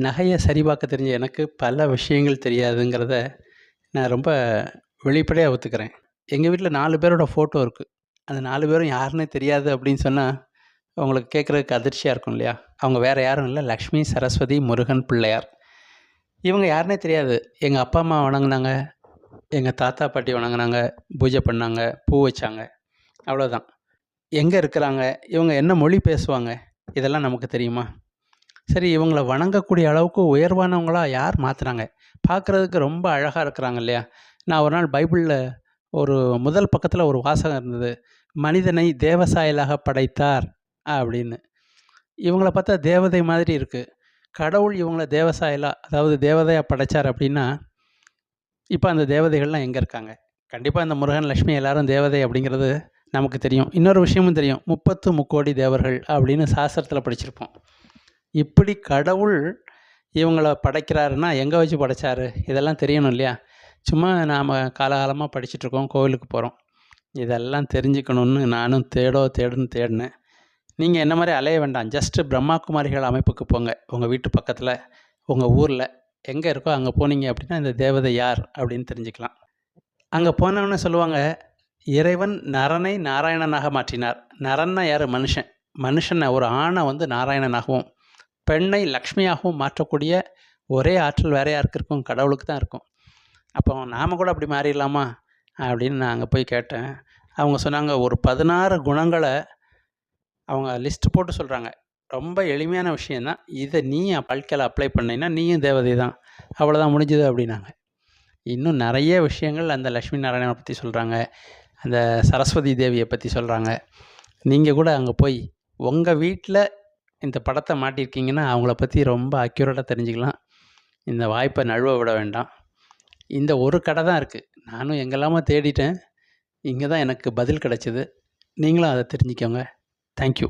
நகையை சரிபார்க்க தெரிஞ்ச எனக்கு பல விஷயங்கள் தெரியாதுங்கிறத நான் ரொம்ப வெளிப்படையாக ஒத்துக்கிறேன். எங்கள் வீட்டில் நாலு பேரோட ஃபோட்டோ இருக்குது அந்த நாலு பேரும் யாருன்னே தெரியாது அப்படின்னு சொன்னால் அவங்களுக்கு கேட்குறதுக்கு அதிர்ச்சியாக இருக்கும் இல்லையா? அவங்க வேறு யாரும் இல்லை. லக்ஷ்மி சரஸ்வதி முருகன் பிள்ளையார். இவங்க யாருனே தெரியாது. எங்கள் அப்பா அம்மா வணங்கினாங்க. எங்கள் தாத்தா பாட்டி வணங்குனாங்க. பூஜை பண்ணாங்க. பூ வச்சாங்க. அவ்வளோதான் எங்கே இருக்கிறாங்க? இவங்க என்ன மொழி பேசுவாங்க? இதெல்லாம் நமக்கு தெரியுமா? சரி இவங்களை வணங்கக்கூடிய அளவுக்கு உயர்வானவங்களா யார்? மாற்றுறாங்க பார்க்குறதுக்கு ரொம்ப அழகாக இருக்கிறாங்க இல்லையா? நான் ஒரு நாள் பைபிளில் ஒரு முதல் பக்கத்தில் ஒரு வாசகம் இருந்தது. மனிதனை தேவசாயலாக படைத்தார் அப்படின்னு. இவங்கள பார்த்தா தேவதை மாதிரி இருக்குது கடவுள் இவங்கள தேவசாயலாக அதாவது தேவதையாக படைச்சார் அப்படின்னா இப்போ அந்த தேவதைகள்லாம் எங்கே இருக்காங்க? கண்டிப்பாக இந்த முருகன் லக்ஷ்மி எல்லாரும் தேவதை அப்படிங்கிறது நமக்கு தெரியும். இன்னொரு விஷயமும் தெரியும். முப்பத்து முக்கோடி தேவர்கள் அப்படின்னு சாஸ்திரத்தில் படிச்சிருப்போம். இப்படி கடவுள் இவங்களை படைக்கிறாருன்னா எங்கே வச்சு படைச்சாரு? இதெல்லாம் தெரியணும் இல்லையா? சும்மா நாம் காலகாலமாக படிச்சுட்ருக்கோம் கோவிலுக்கு போகிறோம் இதெல்லாம் தெரிஞ்சுக்கணுன்னு நானும் தேடோ தேடுன்னு தேடினேன். நீங்கள் என்ன மாதிரி அலைய வேண்டாம். ஜஸ்ட்டு பிரம்மா குமாரிகள் அமைப்புக்கு போங்க. உங்கள் வீட்டு பக்கத்தில் உங்கள் ஊரில் எங்கே இருக்கோ அங்கே போனீங்க அப்படின்னா இந்த தேவதை யார் அப்படின்னு தெரிஞ்சுக்கலாம். அங்கே போனோன்னு சொல்லுவாங்க இறைவன் நரனை நாராயணனாக மாற்றினார். நரன்னா யார்? மனுஷன். மனுஷனை ஒரு ஆணை வந்து நாராயணனாகவும் பெண்ணை லக்ஷ்மியாகவும் மாற்றக்கூடிய ஒரே ஆற்றல் வேற யாருக்கு இருக்கும்? கடவுளுக்கு தான் இருக்கும். அப்போ நாம் கூட அப்படி மாறிடலாமா? அப்படின்னு நான் அங்கே போய் கேட்டேன். அவங்க சொன்னாங்க ஒரு பதினாறு குணங்களை அவங்க லிஸ்ட் போட்டு சொல்கிறாங்க ரொம்ப எளிமையான விஷயந்தான் இதை நீ வாழ்க்கையில் அப்ளை பண்ணீங்கன்னா நீயும் தேவதை தான். அவ்வளோதான் முடிஞ்சுது அப்படின்னாங்க. இன்னும் நிறைய விஷயங்கள் அந்த லக்ஷ்மி நாராயணனை பற்றி சொல்கிறாங்க அந்த சரஸ்வதி தேவியை பற்றி சொல்கிறாங்க நீங்கள் கூட அங்கே போய் உங்கள் வீட்டில் இந்த படத்தை மாட்டியிருக்கீங்கன்னா அவங்கள பற்றி ரொம்ப அக்யூரேட்டாக தெரிஞ்சுக்கலாம். இந்த வாய்ப்பை நழுவ விட வேண்டாம். இந்த ஒரு கடை தான் இருக்குது நானும் எங்கெல்லாமோ தேடிட்டேன். இங்கே தான் எனக்கு பதில் கிடச்சிது. நீங்களும் அதை தெரிஞ்சுக்கோங்க. தேங்க்யூ